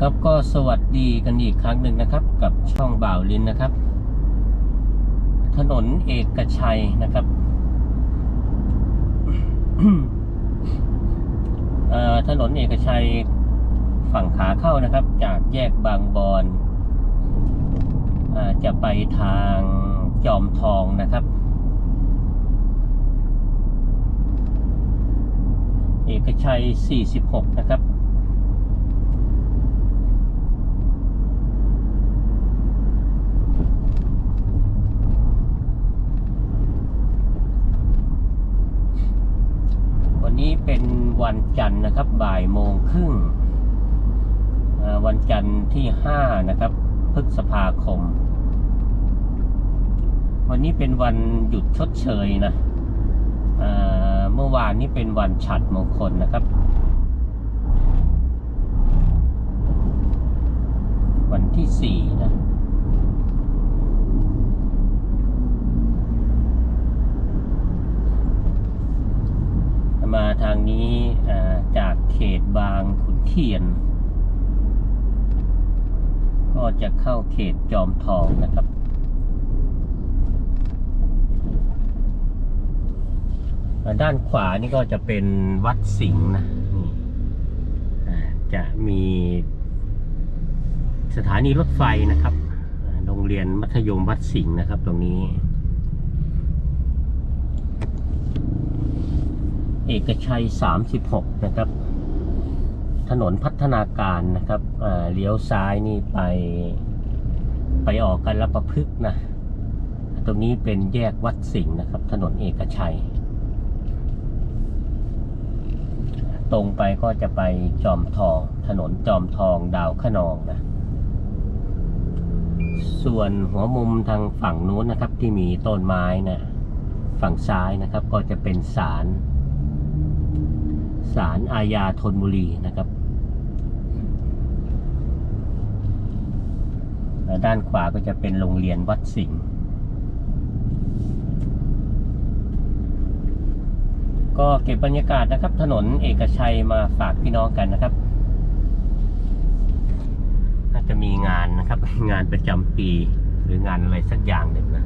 ครับก็สวัสดีกันอีกครั้งหนึ่งนะครับ กับช่องบ่าวลินนะครับ ถนนเอกชัยนะครับถนนเอกชัยฝั่งขาเข้านะครับ จากแยกบางบอนจะไปทางจอมทองนะครับ เอกชัย 46 นะครับ วันนี้เป็นวั นะครับบ่ายโมงครึ่งวันจันทร์ที่ 5 นะครับพฤษภาคม วันนี้เป็นวันหยุดชดเชยนะเมื่อวานนี้เป็นวันฉัดมงคลนะครับ วันที่ 4 นะ มาทางนี้จากเขตบางขุนเทียน ก็จะเข้าเขตจอมทองนะครับด้านขวานี่ก็จะเป็นวัดสิงห์นะนี่จะมีสถานีรถไฟนะครับ โรงเรียนมัธยมวัดสิงห์นะครับตรงนี้ เอกชัย 36 นะครับ ถนนพัฒนาการนะครับเลี้ยวซ้ายนี่ไปไปออกกันละประพฤกนะ ตรงนี้เป็นแยกวัดสิงห์นะครับ ถนนเอกชัย ตรงไปก็จะไปจอมทอง ถนนจอมทองดาวขนองนะส่วนหัวมุมทางฝั่งนู้นนะครับที่มีต้นไม้นะฝั่งซ้ายนะครับก็จะเป็นศาล ศาลอาญาธนบุรีนะครับ และด้านขวาก็จะเป็นโรงเรียนวัดสิงห์ก็เก็บบรรยากาศนะครับ ถนนเอกชัยมาฝากพี่น้องกันนะครับ น่าจะมีงานนะครับ งานประจำปีหรืองานอะไรสักอย่างหนึ่งนะ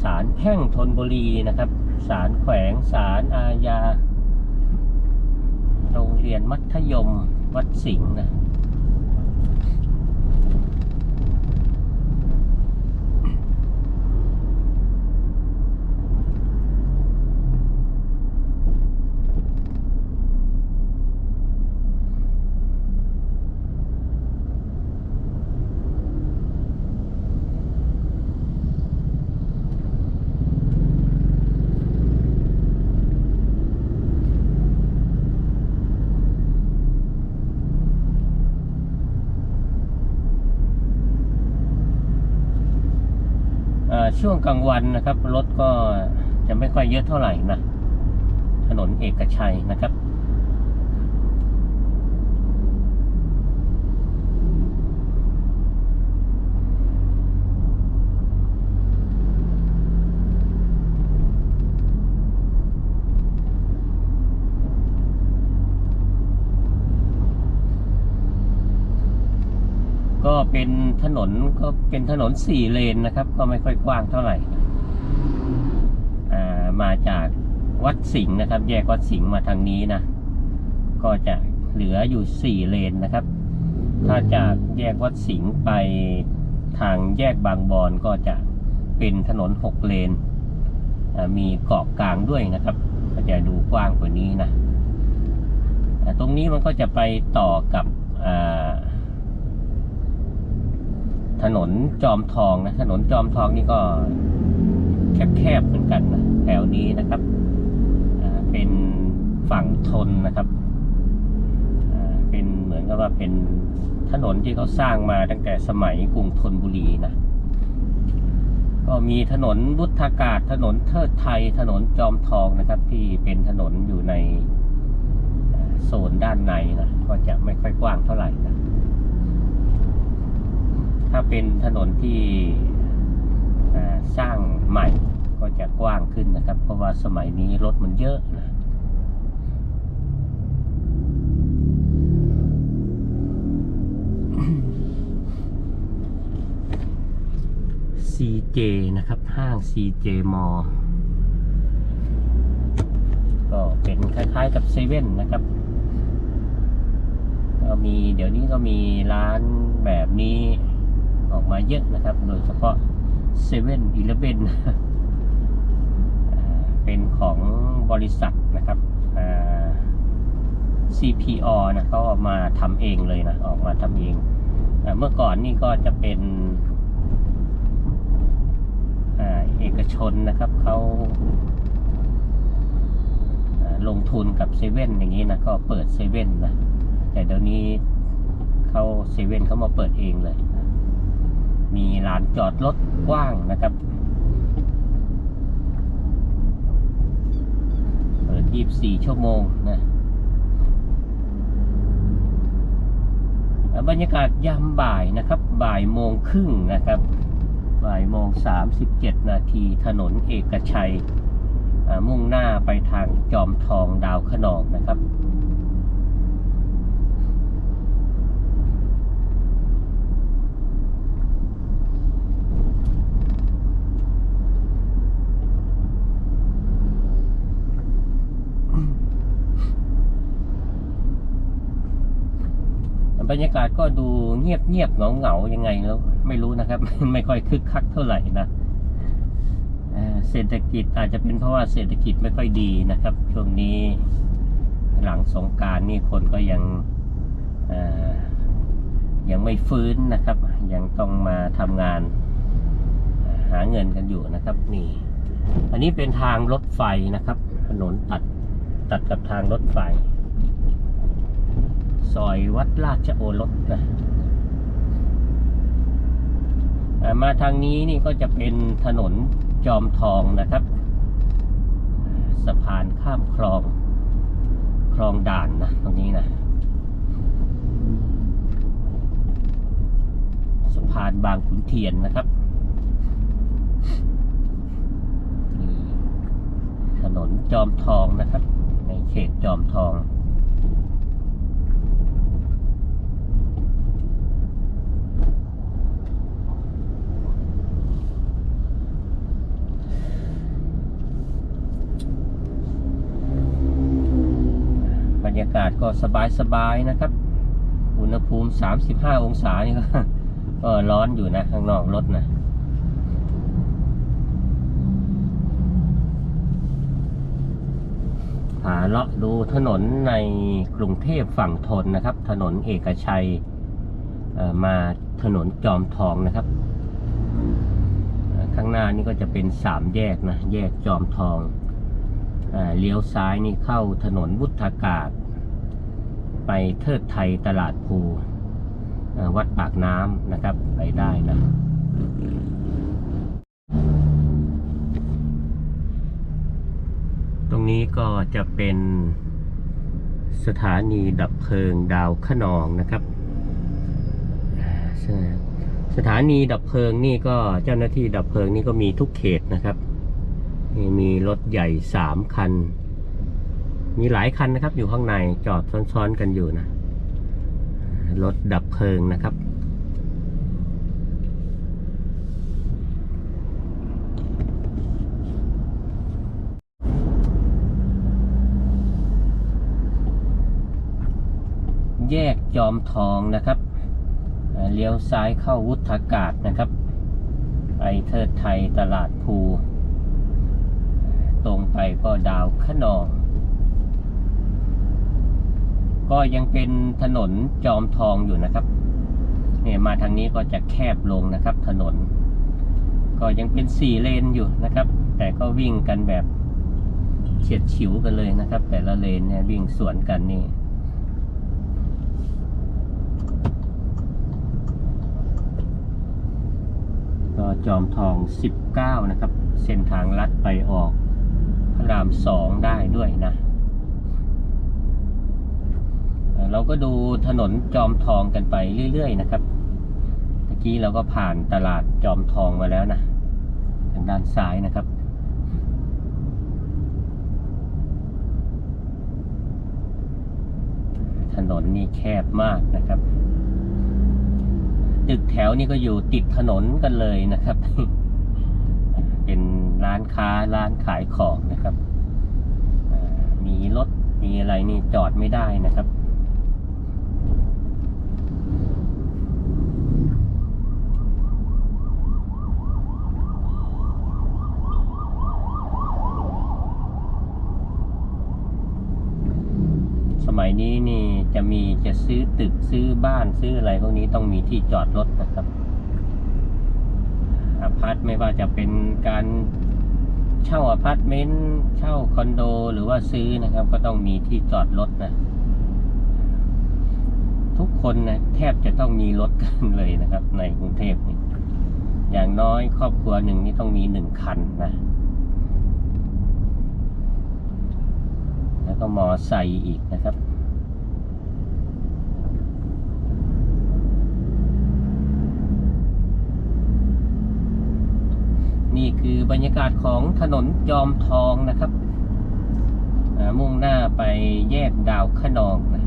ศาลแพ่งธนบุรีนะครับ ศาลแขวงศาลอาญา โรงเรียนมัธยมวัดสิงห์นะ ช่วงกลางวันนะครับ รถก็จะไม่ค่อยเยอะเท่าไหร่นะ ถนนเอกชัยนะครับ เป็นถนนก็เป็นถนนสี่เลนนะครับ ก็ไม่ค่อยกว้างเท่าไหร่อ่ามาจากวัดสิงห์นะครับ แยกวัดสิงห์มาทางนี้นะ ก็จะเหลืออยู่สี่เลนนะครับ ถ้าจากแยกวัดสิงห์ไปทางแยกบางบอนก็จะเป็นถนนหกเลน มีเกาะกลางด้วยนะครับ ก็จะดูกว้างกว่านี้นะ ตรงนี้มันก็จะไปต่อกับอ่า ถนนจอมทองนะ ถนนจอมทองนี่ก็แคบๆเหมือนกันนะแถวนี้นะครับเป็นฝั่งทนนะครับเป็นเหมือนกับว่าเป็นถนนที่เขาสร้างมาตั้งแต่สมัยกรุงธนบุรีนะก็มีถนนบุทากาศถนนเทิดไทย ถนนจอมทองนะครับ ที่เป็นถนนอยู่ในโซนด้านในนะก็จะไม่ค่อยกว้างเท่าไหร่นะ ถ้าเป็นถนนที่สร้างใหม่ก็จะกว้างขึ้นนะครับ เพราะว่าสมัยนี้รถมันเยอะนะซีเจนะครับ ห้างซีเจมอก็เป็นคล้ายๆกับเซเว่นนะครับ ก็มีเดี๋ยวนี้ก็มีร้านแบบนี้ ออกมาเยอะนะครับ โดยเฉพาะเซเว่นอีเลฟเว่นเป็นของบริษัทนะครับ CPO นะเขาออกมาทำเองเลยนะ ออกมาทำเอง เมื่อก่อนนี่ก็จะเป็นอเอกชนนะครับเขาลงทุนกับเซเว่นอย่างนี้นะ ก็เปิดเซเว่นนะ แต่เดี๋ยวนี้เขาเซเว่นเขามาเปิดเองเลย มีลานจอดรถกว้างนะครับ เปิด 24 ชั่วโมงนะบรรยากาศยามบ่ายนะครับ บ่ายโมงครึ่งนะครับ บ่ายโมง 37 นาทีถนนเอกชัย มุ่งหน้าไปทางจอมทองดาวขนองนะครับ รรยากาศก็ดูเงียบเงียบเหงาเหงายังไงแล้วไม่รู้นะครับ ไม่ค่อยคึกคักเท่าไหร่นะเศรษฐกิจอาจจะเป็นเพราะว่าเศรษฐกิจไม่ค่อยดีนะครับ ช่วงนี้หลังสงการนี่คนก็ยังยังไม่ฟื้นนะครับ ยังต้องมาทำงานหาเงินกันอยู่นะครับนี่ อันนี้เป็นทางรถไฟนะครับ ถนนตัดตัดกับทางรถไฟ ซอยวัดราชโอรสนะมาทางนี้นี่ก็จะเป็นถนนจอมทองนะครับ สะพานข้ามคลอง คลองด่านนะตรงนี้นะสะพานบางขุนเทียนนะครับถนนจอมทองนะครับ ในเขตจอมทอง บรรยากาศก็สบายๆนะครับ อุณหภูมิ 35 องศานี่ก็ก็ร้อนอยู่นะข้างนอกรถนะหาเลาะดูถนนในกรุงเทพฝั่งทนนะครับ ถนนเอกชัยมาถนนจอมทองนะครับ ข้างหน้านี่ก็จะเป็นสามแยกนะ แยกจอมทองเลี้ยวซ้ายนี่เข้าถนนวุฒากาศ ไปเทิดไทยตลาดภูวัดปากน้ำนะครับ ไปได้นะตรงนี้ก็จะเป็นสถานีดับเพลิงดาวขนองนะครับ สถานีดับเพลิงนี่ก็เจ้าหน้าที่ดับเพลิงนี่ก็มีทุกเขตนะครับ มีรถใหญ่สามคัน มีหลายคันนะครับ อยู่ข้างในจอดซ้อนๆกันอยู่นะรถดับเพลิงนะครับแยกจอมทองนะครับ เลี้ยวซ้ายเข้าวุฒากาศนะครับ ไปเทิดไทยตลาดภู ตรงไปก็ดาวขนอง ก็ยังเป็นถนนจอมทองอยู่นะครับเนี่ยมาทางนี้ก็จะแคบลงนะครับ ถนน ก็ยังเป็นสี่เลนอยู่นะครับ แต่ก็วิ่งกันแบบเฉียดฉิวกันเลยนะครับ แต่ละเลนเนี่ยวิ่งสวนกันนี่ก็จอมทอง 19 นะครับ เส้นทางลัดไปออกพระรามสองได้ด้วยนะ เราก็ดูถนนจอมทองกันไปเรื่อย ๆ นะครับเมื่อกี้เราก็ผ่านตลาดจอมทองมาแล้วนะทางด้านซ้ายนะครับ ถนนนี่แคบมากนะครับ ตึกแถวนี่ก็อยู่ติดถนนกันเลยนะครับ เป็นร้านค้าร้านขายของนะครับ มีรถมีอะไรนี่จอดไม่ได้นะครับ สมัยนี้นี่ จะมีจะซื้อตึกซื้อบ้านซื้ออะไรพวกนี้ต้องมีที่จอดรถนะครับอพาร์ตไม่ว่าจะเป็นการเช่าอพาร์ตเมนต์เช่าคอนโดหรือว่าซื้อนะครับ ก็ต้องมีที่จอดรถนะทุกคนนะแทบจะต้องมีรถกันเลยนะครับ ในกรุงเทพนี่อย่างน้อยครอบครัวหนึ่งนี่ต้องมีหนึ่งคันนะ แล้วก็มอไซค์อีกนะครับ นี่คื อบรรยากาศของถนนจอมทองนะครับ มุ่งหน้าไปแยกดาวขนองนะ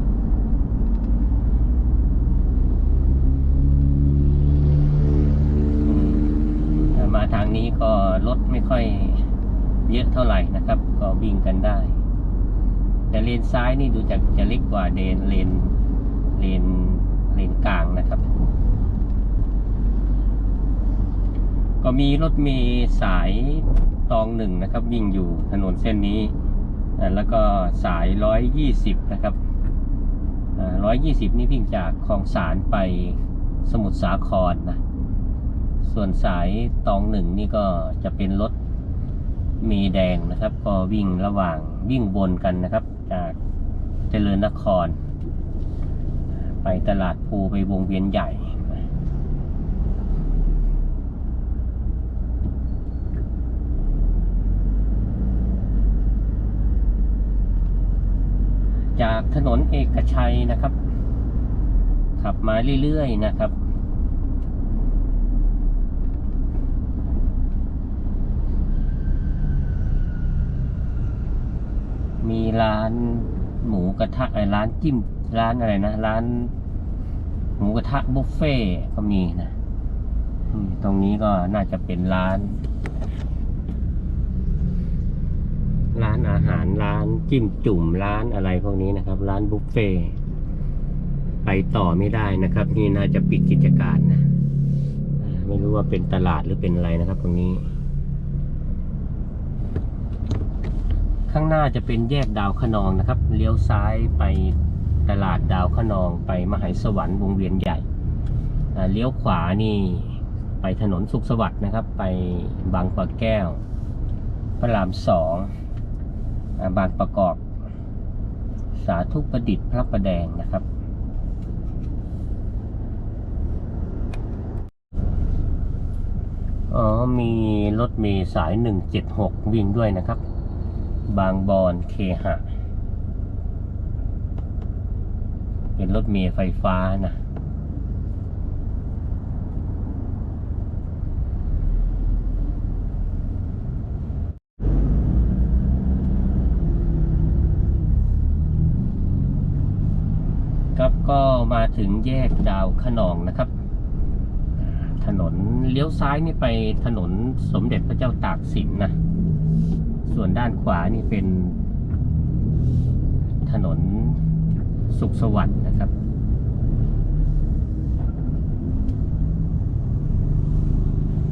มาทางนี้ก็รถไม่ค่อยเยอะเท่าไหร่นะครับ ก็วิ่งกันได้ แต่เลนซ้ายนี่ดูจากจะเล็กกว่าเลนเลนเลนเลนกลางนะครับ ก็มีรถเมล์สายตองหนึ่งนะครับ วิ่งอยู่ถนนเส้นนี้ แล้วก็สายร้อยยี่สิบนะครับร้อยยี่สิบนี่วิ่งจากคลองสารไปสมุทรสาครนะ ส่วนสายตองหนึ่งนี่ก็จะเป็นรถเมล์แดงนะครับ ก็วิ่งระหว่างวิ่งวนกันนะครับ จากเจริญนคร ไปตลาดภูไปวงเวียนใหญ่ จาก ถนนเอกชัยนะครับ ขับมาเรื่อยๆนะครับ มีร้านหมูกระทะไอร้านจิ้มร้านอะไรนะ ร้านหมูกระทะบุฟเฟ่ก็มีนะตรงนี้ก็น่าจะเป็นร้าน ร้านอาหารร้านจิ้มจุ่มร้านอะไรพวกนี้นะครับ ร้านบุฟเฟ่ไปต่อไม่ได้นะครับ นี่น่าจะปิดกิจการนะไม่รู้ว่าเป็นตลาดหรือเป็นอะไรนะครับตรงนี้ ข้างหน้าจะเป็นแยกดาวขนองนะครับ เลี้ยวซ้ายไปตลาดดาวขนองไปมหาสวรรค์วงเวียนใหญ่เลี้ยวขวานี่ไปถนนสุขสวัสดิ์นะครับ ไปบางปะแก้ว พระรามสอง บางประกอบ สาธุประดิษฐ์พระประแดงนะครับ อ๋อ มีรถเมล์สาย 176 วิ่งด้วยนะครับ บางบอนเคหะ เป็นรถเมล์ไฟฟ้านะ ครับก็มา ถึงแยกดาวขนองนะครับ ถนนเลี้ยวซ้ายนี่ไปถนนสมเด็จพระเจ้าตากสินนะ ส่วนด้านขวานี่เป็น ถนนสุขสวัสดิ์นะครับ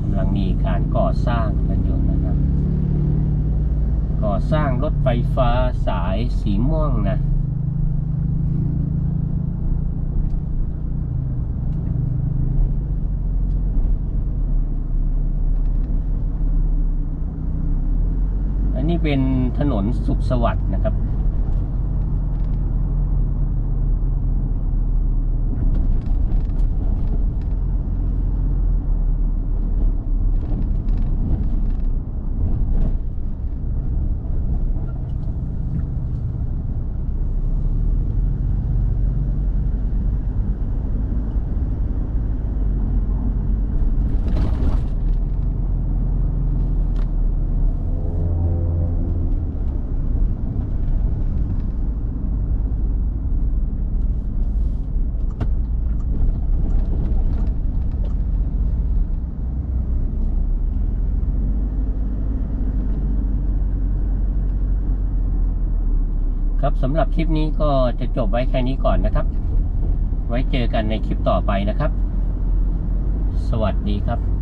กำลังมีการก่อสร้างกันอยู่นะครับ ก่อสร้างรถไฟฟ้าสายสีม่วงนะ นี่เป็นถนนสุขสวัสดิ์นะครับ สำหรับคลิปนี้ก็จะจบไว้แค่นี้ก่อนนะครับ ไว้เจอกันในคลิปต่อไปนะครับ สวัสดีครับ